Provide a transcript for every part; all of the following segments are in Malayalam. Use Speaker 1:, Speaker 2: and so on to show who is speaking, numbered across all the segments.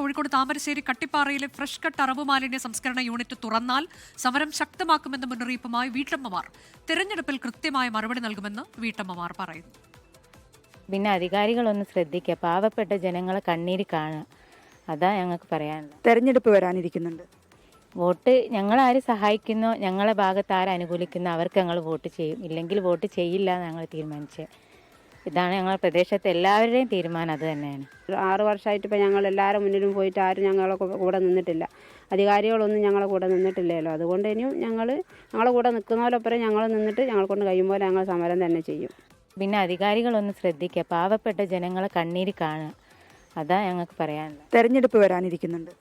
Speaker 1: കോഴിക്കോട് താമരശ്ശേരി കട്ടിപ്പാറയിലെ ഫ്രഷ് കട്ട് അറവ് മാലിന്യ സംസ്കരണ യൂണിറ്റ് തുറന്നാൽ സമരം ശക്തമാക്കുമെന്ന മുന്നറിയിപ്പുമായി വീട്ടമ്മമാർ തെരഞ്ഞെടുപ്പിൽ കൃത്യമായ മറുപടി നൽകുമെന്ന് വീട്ടമ്മമാർ പറയുന്നു
Speaker 2: പിന്നെ അധികാരികളൊന്ന് ശ്രദ്ധിക്കുക പാവപ്പെട്ട ജനങ്ങളെ കണ്ണീര് കാണുക അതാ ഞങ്ങൾക്ക് പറയാനുള്ളത്
Speaker 3: തെരഞ്ഞെടുപ്പ് വരാനിരിക്കുന്നുണ്ട്
Speaker 2: വോട്ട് ഞങ്ങളാര് സഹായിക്കുന്നോ ഞങ്ങളെ ഭാഗത്ത് ആരനുകൂലിക്കുന്നോ അവർക്ക് ഞങ്ങൾ വോട്ട് ചെയ്യും ഇല്ലെങ്കിൽ വോട്ട് ചെയ്യില്ല ഞങ്ങൾ തീരുമാനിച്ചത് ഇതാണ് ഞങ്ങളുടെ പ്രദേശത്തെ എല്ലാവരുടെയും തീരുമാനം അത് തന്നെയാണ്
Speaker 3: ആറ് വർഷമായിട്ട് ഇപ്പം ഞങ്ങൾ എല്ലാവരും മുന്നിലും പോയിട്ട് ആരും ഞങ്ങളെ കൂടെ നിന്നിട്ടില്ല അധികാരികളൊന്നും ഞങ്ങളെ കൂടെ നിന്നിട്ടില്ലല്ലോ അതുകൊണ്ട് ഇനിയും ഞങ്ങൾ ഞങ്ങളെ കൂടെ നിൽക്കുന്നവരൊപ്പം ഞങ്ങൾ നിന്നിട്ട് ഞങ്ങളെ കൊണ്ട് കഴിയുമ്പോൾ ഞങ്ങൾ സമരം തന്നെ ചെയ്യും
Speaker 2: പിന്നെ അധികാരികളൊന്ന് ശ്രദ്ധിക്കുക പാവപ്പെട്ട ജനങ്ങളെ കണ്ണീര് കാണുക അതാ ഞങ്ങൾക്ക് പറയാനുള്ളത്
Speaker 3: തെരഞ്ഞെടുപ്പ് വരാനിരിക്കുന്നുണ്ട്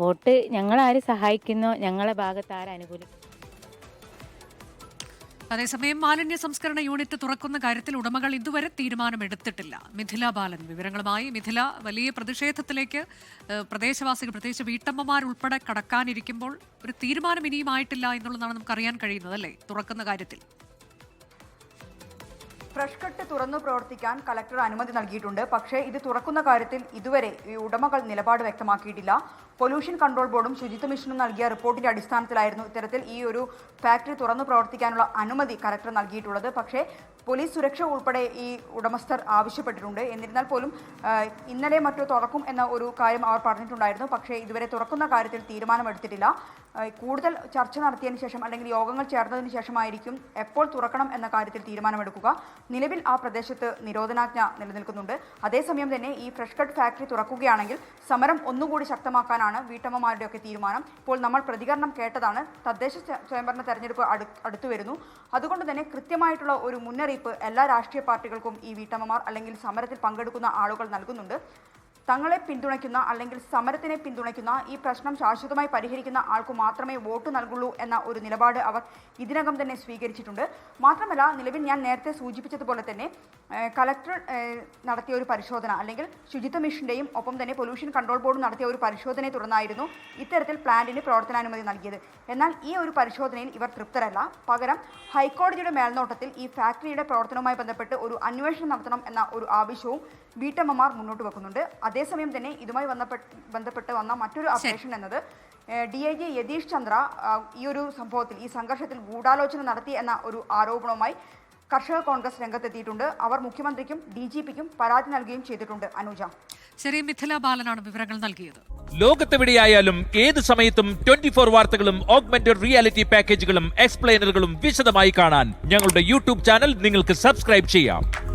Speaker 2: വോട്ട് ഞങ്ങളാര് സഹായിക്കുന്നോ ഞങ്ങളെ ഭാഗത്ത് ആരനുകൂലിക്കുന്നു
Speaker 1: അതേസമയം മാലിന്യ സംസ്കരണ യൂണിറ്റ് തുറക്കുന്ന കാര്യത്തിൽ ഉടമകൾ ഇതുവരെ തീരുമാനമെടുത്തിട്ടില്ല മിഥില ബാലൻ വിവരങ്ങളുമായി മിഥില വലിയ പ്രതിഷേധത്തിലേക്ക് പ്രദേശവാസികൾ പ്രത്യേകിച്ച് വീട്ടമ്മമാരുൾപ്പെടെ കടക്കാനിരിക്കുമ്പോൾ ഒരു തീരുമാനം ഇനിയും ആയിട്ടില്ല എന്നുള്ളതാണ് നമുക്ക് അറിയാൻ കഴിയുന്നത് അല്ലേ തുറക്കുന്ന കാര്യത്തിൽ
Speaker 3: ഫ്രഷ് കട്ട് തുറന്നു പ്രവർത്തിക്കാൻ കലക്ടർ അനുമതി നൽകിയിട്ടുണ്ട് പക്ഷേ ഇത് തുറക്കുന്ന കാര്യത്തിൽ ഇതുവരെ ഈ ഉടമകൾ നിലപാട് വ്യക്തമാക്കിയിട്ടില്ല പൊല്യൂഷൻ കൺട്രോൾ ബോർഡും ശുചിത്വ മിഷനും നൽകിയ റിപ്പോർട്ടിന്റെ അടിസ്ഥാനത്തിലായിരുന്നു ഇത്തരത്തിൽ ഈ ഒരു ഫാക്ടറി തുറന്നു പ്രവർത്തിക്കാനുള്ള അനുമതി കലക്ടർ നൽകിയിട്ടുള്ളത് പക്ഷേ പോലീസ് സുരക്ഷ ഉൾപ്പെടെ ഈ ഉടമസ്ഥർ ആവശ്യപ്പെട്ടിട്ടുണ്ട് എന്നിരുന്നാൽ പോലും ഇന്നലെ മറ്റോ തുറക്കും എന്ന ഒരു കാര്യം അവർ പറഞ്ഞിട്ടുണ്ടായിരുന്നു പക്ഷേ ഇതുവരെ തുറക്കുന്ന കാര്യത്തിൽ തീരുമാനമെടുത്തിട്ടില്ല കൂടുതൽ ചർച്ച നടത്തിയതിനു ശേഷം അല്ലെങ്കിൽ യോഗങ്ങൾ ചേർന്നതിന് ശേഷമായിരിക്കും എപ്പോൾ തുറക്കണം എന്ന കാര്യത്തിൽ തീരുമാനമെടുക്കുക നിലവിൽ ആ പ്രദേശത്ത് നിരോധനാജ്ഞ നിലനിൽക്കുന്നുണ്ട് അതേസമയം തന്നെ ഈ ഫ്രഷ് കട്ട് ഫാക്ടറി തുറക്കുകയാണെങ്കിൽ സമരം ഒന്നുകൂടി ശക്തമാക്കാനാണ് വീട്ടമ്മമാരുടെയൊക്കെ തീരുമാനം ഇപ്പോൾ നമ്മൾ പ്രതികരണം കേട്ടതാണ് തദ്ദേശ സ്വയംഭരണ തെരഞ്ഞെടുപ്പ് അടുത്തു വരുന്നു അതുകൊണ്ട് തന്നെ കൃത്യമായിട്ടുള്ള ഒരു മുന്നറിയിപ്പ് മുന്നറിയിപ്പ് എല്ലാ രാഷ്ട്രീയ പാർട്ടികൾക്കും ഈ വീട്ടമ്മമാർ അല്ലെങ്കിൽ സമരത്തിൽ പങ്കെടുക്കുന്ന ആളുകൾ നൽകുന്നുണ്ട് തങ്ങളെ പിന്തുണയ്ക്കുന്ന അല്ലെങ്കിൽ സമരത്തിനെ പിന്തുണയ്ക്കുന്ന ഈ പ്രശ്നം ശാശ്വതമായി പരിഹരിക്കുന്ന ആൾക്കു മാത്രമേ വോട്ട് നൽകുള്ളൂ എന്ന ഒരു നിലപാട് അവർ ഇതിനകം തന്നെ സ്വീകരിച്ചിട്ടുണ്ട് മാത്രമല്ല നിലവിൽ ഞാൻ നേരത്തെ സൂചിപ്പിച്ചതുപോലെ തന്നെ കലക്ടർ നടത്തിയ ഒരു പരിശോധന അല്ലെങ്കിൽ ശുചിത്വ മിഷന്റെയും ഒപ്പം തന്നെ പൊല്യൂഷൻ കൺട്രോൾ ബോർഡ് നടത്തിയ ഒരു പരിശോധനയെ തുടർന്നായിരുന്നു ഇത്തരത്തിൽ പ്ലാന്റിന് പ്രവർത്തനാനുമതി നൽകിയത് എന്നാൽ ഈ ഒരു പരിശോധനയിൽ ഇവർ തൃപ്തരല്ല പകരം ഹൈക്കോടതിയുടെ മേൽനോട്ടത്തിൽ ഈ ഫാക്ടറിയുടെ പ്രവർത്തനവുമായി ബന്ധപ്പെട്ട് ഒരു അന്വേഷണം നടത്തണം എന്ന ഒരു ആവശ്യവും വീട്ടമ്മമാർ മുന്നോട്ട് വെക്കുന്നുണ്ട് അതേസമയം തന്നെ ഇതുമായി ബന്ധപ്പെട്ട് വന്ന മറ്റൊരു അപ്ഡേഷൻ എന്നത് D I G Yathish Chandra ഈ ഒരു സംഭവത്തിൽ ഈ സംഘർഷത്തിൽ ഗൂഢാലോചന നടത്തി എന്ന ഒരു ആരോപണവുമായി കർഷക കോൺഗ്രസ് രംഗത്തെത്തിയിട്ടുണ്ട് അവർ മുഖ്യമന്ത്രിക്കും ഡി ജി പിക്കും പരാതി നൽകുകയും ചെയ്തിട്ടുണ്ട്
Speaker 1: അനുജ ശരി മിഥില ബാലനാണ് വിവരങ്ങൾ നൽകിയത്
Speaker 4: ലോകത്തെവിടെയായാലും ഏത് സമയത്തും ട്വന്റി ഫോർ വാർത്തകളും ഓഗ്മെന്റഡ് റിയാലിറ്റി പാക്കേജുകളും എക്സ്പ്ലെയിനറുകളും വിശദമായി കാണാൻ ഞങ്ങളുടെ യൂട്യൂബ് ചാനൽ നിങ്ങൾക്ക് സബ്സ്ക്രൈബ് ചെയ്യാം